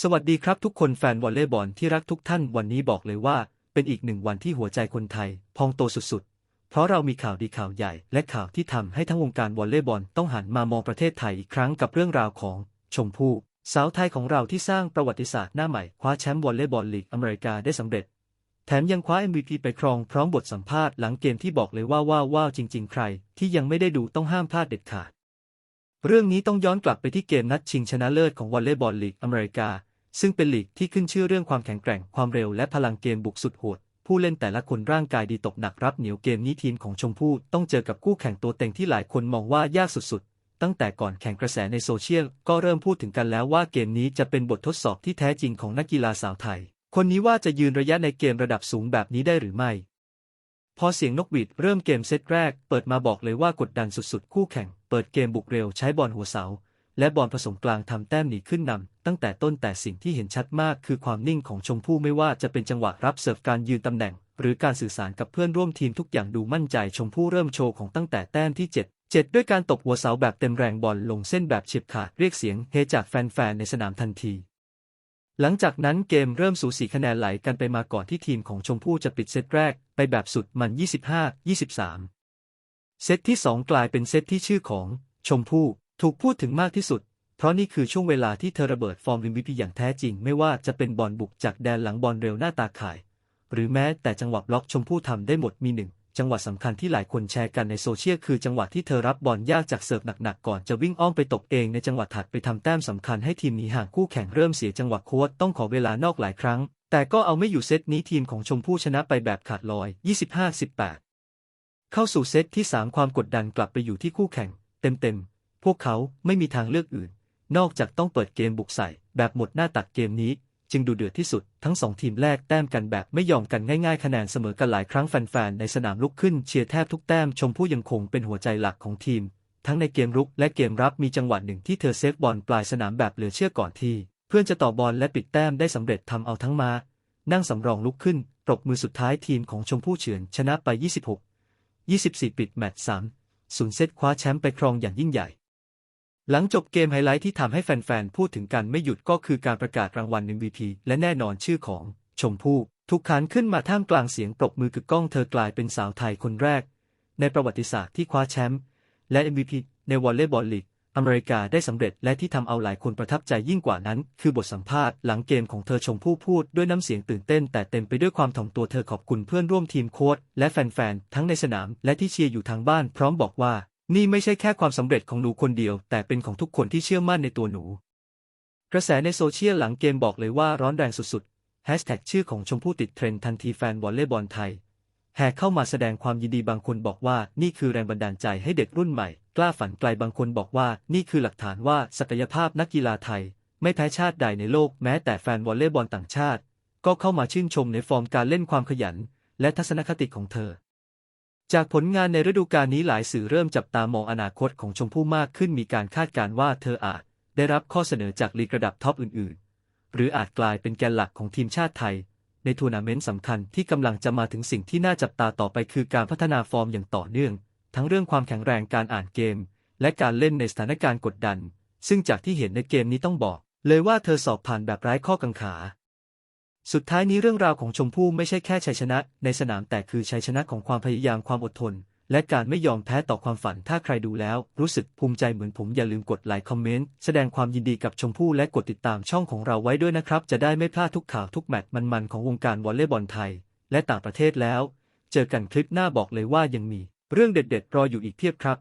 สวัสดีครับทุกคนแฟนวอลเลย์บอลที่รักทุกท่านวันนี้บอกเลยว่า เป็นอีกหนึ่งวันที่หัวใจคนไทย พองโตสุดๆ เพราะเรามีข่าวดีข่าวใหญ่ และข่าวที่ทำให้ทั้งวงการวอลเลย์บอลต้องหันมามองประเทศไทยอีกครั้งกับเรื่องราวของชมพู่สาวไทยของเราที่สร้างประวัติศาสตร์หน้าใหม่คว้าแชมป์วอลเลย์บอลลีกอเมริกาได้สำเร็จ แถมยังคว้า MVP ไปครองพร้อมบทสัมภาษณ์หลังเกมที่บอกเลยว่าว้าวจริง ๆ ใคร ที่ยังไม่ได้ดูต้องห้ามพลาดเด็ดขาด เรื่องนี้ต้องย้อนกลับไปที่เกมนัดชิงชนะเลิศของวอลเลย์บอลลีกอเมริกา ซึ่งเป็นลีกที่ขึ้นชื่อเรื่องความแข็งแกร่งความเร็วและพลังเกมบุกสุดโหด ผู้เล่นแต่ละคนร่างกายดีตกหนักรับเหนียวเกมนี้ทีมของชมพู่ต้องเจอกับคู่แข่งตัวเต็งที่หลายคนมองว่ายากสุดๆ ตั้งแต่ก่อนแข่งกระแสในโซเชียลก็เริ่มพูดถึงกันแล้วว่าเกมนี้จะเป็นบททดสอบที่แท้จริงของนักกีฬาสาวไทย คนนี้ว่าจะยืนระยะในเกมระดับสูงแบบนี้ได้หรือไม่ พอเสียงนกหวีดเริ่มเกมเซตแรก เปิดมาบอกเลยว่ากดดันสุดๆ คู่แข่ง เปิดเกมบุกเร็วใช้บอลหัวเสา และบอลผสมกลางทำแต้มหนีขึ้นนำตั้งแต่ต้นแต่สิ่งที่เห็นชัดมากคือความนิ่งของชมพู่ไม่ว่าจะเป็นจังหวะรับเสิร์ฟการยืนตำแหน่ง หรือการสื่อสารกับเพื่อนร่วมทีมทุกอย่างดูมั่นใจชมพู่เริ่มโชว์ของตั้งแต่แต้มที่ 7 7 ด้วยการตบหัวเสาแบบเต็มแรงบอลลงเส้นแบบเฉียบขาดเรียกเสียงเฮจากแฟนๆในสนามทันที หลังจากนั้นเกมเริ่มสูสีคะแนนไหลกันไปมาก่อนที่ทีมของชมพู่จะปิดเซตแรกไปแบบสุดมัน 25-23 เซตที่ 2 กลายเป็นเซตที่ชื่อของชมพู่ถูกพูดถึงมากที่สุด เพราะนี่คือช่วงเวลาที่เธอระเบิดฟอร์มริมวิพีอย่างแท้จริง ไม่ว่าจะเป็นบอลบุกจากแดนหลังบอลเร็วหน้าตาข่าย หรือแม้แต่จังหวะบล็อกชมพู่ทำได้หมดมีหนึ่ง จังหวะสำคัญที่หลายคนแชร์กันในโซเชียลคือจังหวะที่เธอรับบอลยากจากเสิร์ฟหนักๆก่อนจะวิ่งอ้อมไปตกเองในจังหวะถัดไปทำแต้มสำคัญให้ทีมหนีห่างคู่แข่งเริ่มเสียจังหวะโค้ดต้องขอเวลานอกหลายครั้ง แต่ก็เอาไม่อยู่เซตนี้ทีมของชมพู่ชนะไปแบบขาดลอย 25-18 เข้าสู่เซตที่ 3 ความกดดันกลับไปอยู่ที่คู่แข่ง เต็มๆพวกเขาไม่มีทางเลือกอื่น นอกจากต้องเปิดเกมบุกใส่แบบหมดหน้าตักเกมนี้ จึงดูเดือดที่สุด ทั้งสองทีมแลกแต้มกันแบบไม่ยอมกันง่ายๆ คะแนนเสมอกันหลายครั้งแฟนๆ ในสนามลุกขึ้นเชียร์แทบทุกแต้มชมพู่ยังคงเป็นหัวใจหลักของทีม ทั้งในเกมรุกและเกมรับมีจังหวะหนึ่งที่เธอเซฟบอลปลายสนามแบบเหลือเชื่อก่อนที่ เพื่อนจะต่อบอลและปิดแต้มได้สำเร็จทำเอาทั้งมา นั่งสำรองลุกขึ้นปรบมือสุดท้ายทีมของชมพู่เฉือนชนะไป 26 24 ปิดแมตช์3ศูนย์เซตคว้าแชมป์ไปครองอย่างยิ่งใหญ่ หลังจบเกมไฮไลท์ที่ทำให้แฟนๆ พูดถึงกันไม่หยุดก็คือการประกาศรางวัล MVP และแน่นอนชื่อของชมพู่ทุกขานขึ้นมาท่ามกลางเสียงปรบมือกึกก้องเธอกลายเป็นสาวไทยคนแรก ในประวัติศาสตร์ที่คว้าแชมป์และ MVP ในวอลเลย์บอลลีกอเมริกาได้สำเร็จและที่ทำเอาหลายคนประทับใจยิ่งกว่านั้น คือบทสัมภาษณ์หลังเกมของเธอชมพู่พูดด้วยน้ำเสียงตื่นเต้น แต่เต็มไปด้วยความถ่อมตัวเธอขอบคุณเพื่อนร่วมทีมโค้ชและแฟนๆทั้งในสนาม และที่เชียร์อยู่ทางบ้านพร้อมบอกว่า นี่ไม่ใช่แค่ความสำเร็จของหนูคนเดียว แต่เป็นของทุกคนที่เชื่อมั่นในตัวหนู กระแสในโซเชียลหลังเกมบอกเลยว่าร้อนแรงสุดๆแฮชแท็กชื่อของชมพู่ติดเทรนด์ทันทีแฟนวอลเลย์บอลไทยแห่เข้ามาแสดงความยินดีบางคนบอกว่านี่คือแรงบันดาลใจให้เด็กรุ่นใหม่ กล้าฝันไกลบางคนบอกว่านี่คือหลักฐานว่าศักยภาพนักกีฬาไทย ไม่แพ้ชาติใดในโลกแม้แต่แฟนวอลเลย์บอลต่างชาติ ก็เข้ามาชื่นชมในฟอร์มการเล่นความขยัน และทัศนคติของเธอ จากผลงานในฤดูกาลนี้หลายสื่อเริ่มจับตามองอนาคตของชมพู่มากขึ้นมีการคาดการณ์ว่าเธออาจได้รับข้อเสนอจากลีกระดับท็อปอื่น ๆ หรืออาจกลายเป็นแกนหลักของทีมชาติไทย ในทัวร์นาเมนต์สำคัญที่กำลังจะมาถึงสิ่งที่น่าจับตาต่อไปคือการพัฒนาฟอร์มอย่างต่อเนื่อง ทั้งเรื่องความแข็งแรงการอ่านเกม และการเล่นในสถานการณ์กดดัน ซึ่งจากที่เห็นในเกมนี้ต้องบอก เลยว่าเธอสอบผ่านแบบไร้ข้อกังขา สุดท้ายนี้เรื่องราวของชมพู่ไม่ใช่แค่ชัยชนะ ในสนามแต่คือชัยชนะของความพยายามความอดทน และการไม่ยอมแพ้ต่อความฝันถ้าใครดูแล้ว รู้สึกภูมิใจเหมือนผมอย่าลืมกดไลค์คอมเมนต์แสดงความยินดีกับชมพู่และกดติดตามช่องของเราไว้ด้วยนะครับ จะได้ไม่พลาดทุกข่าวทุกแมตช์มันๆของวงการวอลเลย์บอลไทย และต่างประเทศแล้ว เจอกันคลิปหน้าบอกเลยว่ายังมี เรื่องเด็ดๆ รออยู่อีกเพียบครับ